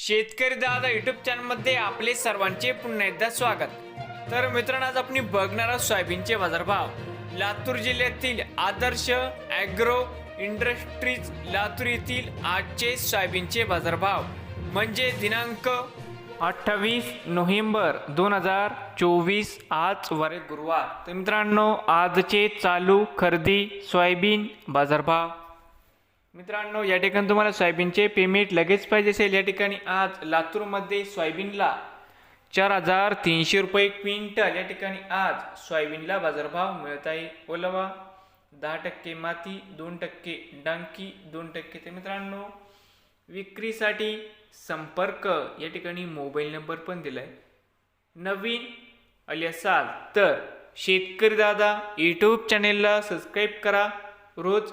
शेतकरी दादा युट्यूब चॅनलमध्ये आपले सर्वांचे पुन्हा एकदा स्वागत. तर मित्रांनो आज आपण बघणार आहोत सोयाबीनचे बाजारभाव. लातूर जिल्ह्यातील आदर्श ॲग्रो इंडस्ट्रीज लातूर येथील आजचे सोयाबीनचे बाजारभाव. म्हणजे दिनांक अठ्ठावीस नोव्हेंबर दोन हजार चोवीस आज वारे गुरुवार. तर मित्रांनो आजचे चालू खरेदी सोयाबीन बाजारभाव. मित्रांनो या ठिकाणी तुम्हाला सोयाबीनचे पेमेंट लगेच पाहिजे असेल. या ठिकाणी आज लातूरमध्ये सोयाबीनला चार हजार तीनशे रुपये क्विंटल. या ठिकाणी आज सोयाबीनला बाजारभाव मिळत आहे. ओलावा दहा टक्के माती दोन टक्के डांकी दोन टक्के ते मित्रांनो विक्रीसाठी संपर्क. या ठिकाणी मोबाईल नंबर पण दिलाय. नवीन आले असाल तर शेतकरी दादा यूट्यूब चॅनेलला सबस्क्राईब करा. रोज